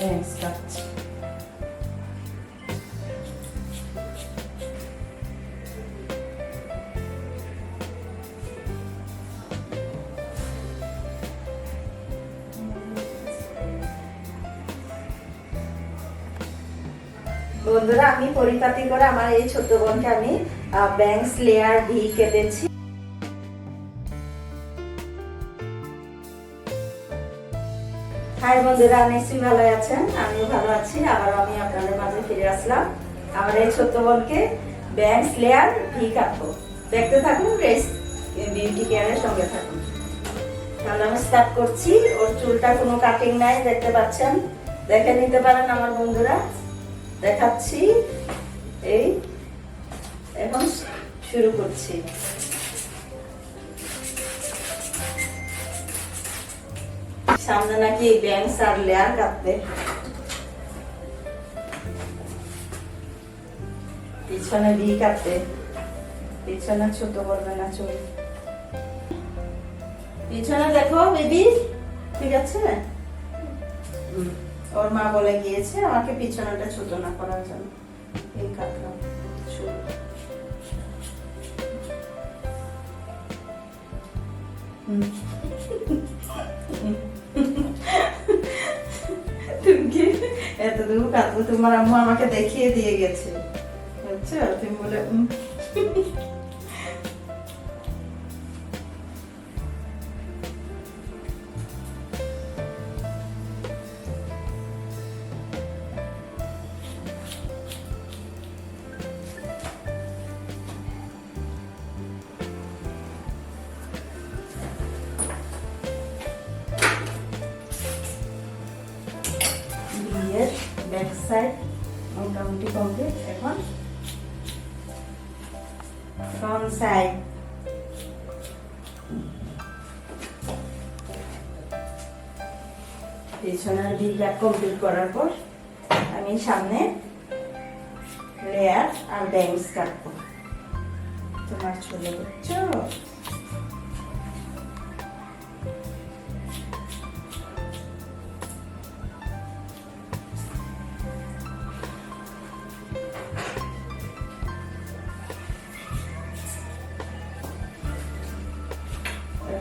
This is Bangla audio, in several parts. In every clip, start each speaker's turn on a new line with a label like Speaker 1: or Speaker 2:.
Speaker 1: লেন্স কাটছি বন্ধুরা, আমি পরিপাতি করে আমার এই ছোট বোনকে আমি ব্যাংকস লেয়ার ভি কেটেছি হাই বন্ধুরা নিশ্চয়ই ভালো আছেন। আমিও ভালো আছি। আবার আমি আপনাদের মাঝে ফিরে আসলাম। আমার এই ছোট্ট বোনকে ব্যাংকস লেয়ার ভি কাটবো। দেখতে থাকুন বিউটি কেয়ারের সঙ্গে থাকুন। তাহলে আমি স্টার্ট করছি। ওর চুলটা কোনো কাটিং নাই, দেখতে পাচ্ছেন? দেখে নিতে পারেন আমার বন্ধুরা। দেখাচ্ছি। এই, এখন শুরু করছি। সামনে নাকি ব্যাংক আর লেয়ার কাটবে পিছনে ভি কাটবে পিছনে ছোট করবে না চুল। পিছনে দেখো বেবি, ঠিক আছে। ওর মা বলে গিয়েছে আমাকে পিছনেটা ছোট না করার জন্য। এই কাটলাম হুম। এতটুকু কাঁদবো তোমার আম্মু আমাকে দেখিয়ে দিয়ে গেছে। বুঝছ? তুমি বলে সাইড মোটামুটি কমপ্লিট এখন ফ্রন্ট সাইড পিছনের ভিটা কমপ্লিট করার পর আমি সামনে লেয়ার আর ব্যাংস কাটবো। তোমার চলে বুঝছ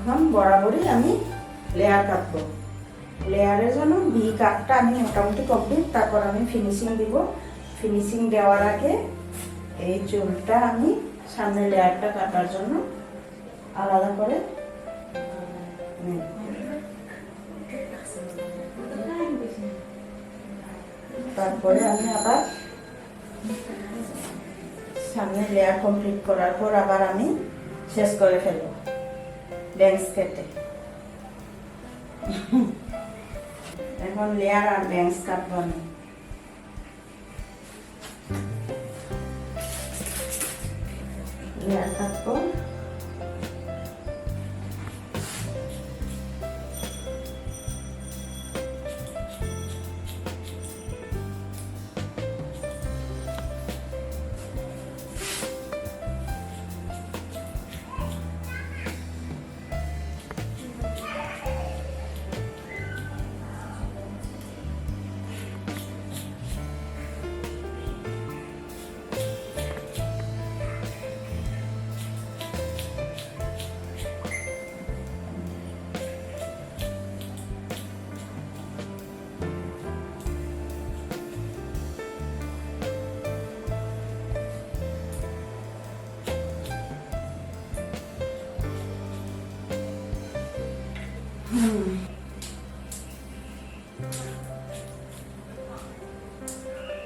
Speaker 1: এখন বরাবরই আমি লেয়ার কাটবো। লেয়ারের জন্য ভি কাটটা আমি মোটামুটি কমপ্লিট তারপর আমি ফিনিশিং দিব। ফিনিশিং দেওয়ার আগে এই চুলটা আমি সামনে লেয়ারটা কাটার জন্য আলাদা করে তারপরে আমি আবার সামনে লেয়ার কমপ্লিট করার পর আবার আমি শেষ করে ফেলব। ব্যাংস কেটে এখন লেয়ার আর ব্যাংস কাটবো আমি লেয়ার কাটবো よろしくお願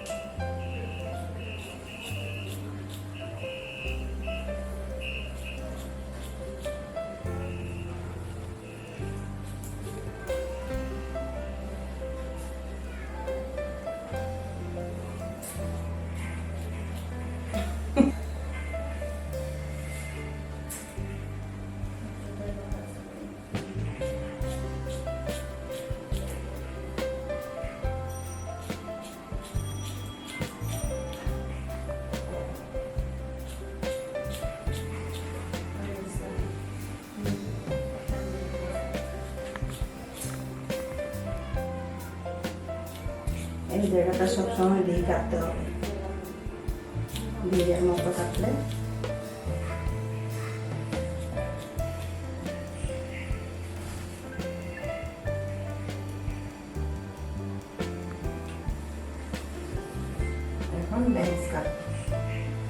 Speaker 1: いします。এই জায়গাটা সবসময় দিয়ে কাটতে হবে। ভিড়ের মতো কাটলে।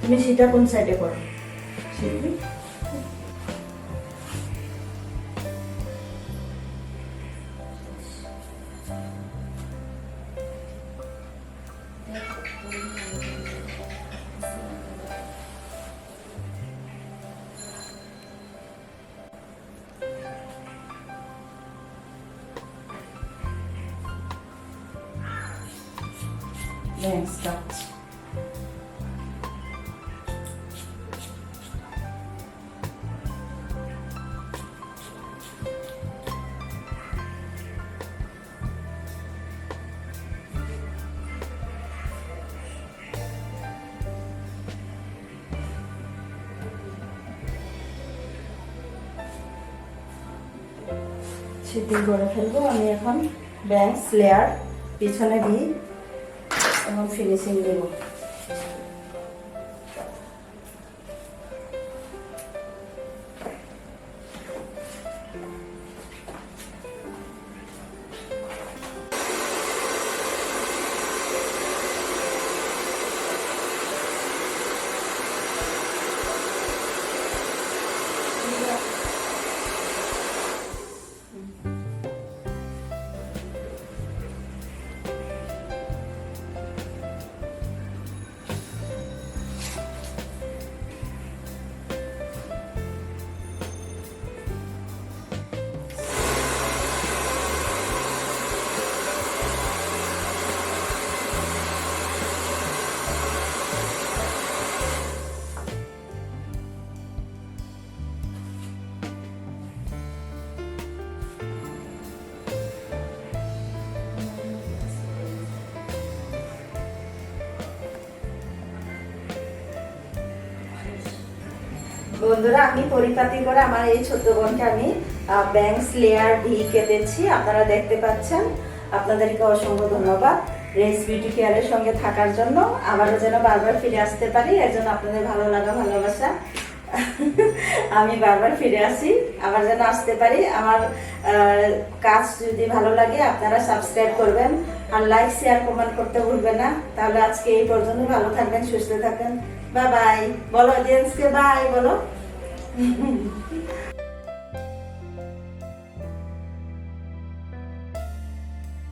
Speaker 1: তুমি সেটা কোন সাইডে করো? শিল্পী ব্যাংস কাট সেটিং করে ফেলব আমি এখন। ব্যাংকস লেয়ার পিছনে দিই। এবং ফিনিশিং দেব বন্ধুরা, আমি পরিপাতি করে আমার এই ছোট্ট বোনকে আমি ব্যাংকস লেয়ার ভি কেটেছি। আপনারা দেখতে পাচ্ছেন। আপনাদেরকে অসংখ্য ধন্যবাদ রেস বিউটি কেয়ারের সঙ্গে থাকার জন্য। আবারও যেন বারবার ফিরে আসতে পারি, এর জন্য আপনাদের ভালো লাগা, ভালোবাসা। আমি বারবার ফিরে আসি, আবার যেন আসতে পারি। আমার কাজ যদি ভালো লাগে, আপনারা সাবস্ক্রাইব করবেন। আর লাইক শেয়ার কমেন্ট করতে ভুলবেন না। তাহলে আজকে এই পর্যন্ত ভালো থাকবেন, সুস্থ থাকবেন। বাই বলো জেন্টসকে বাই বলো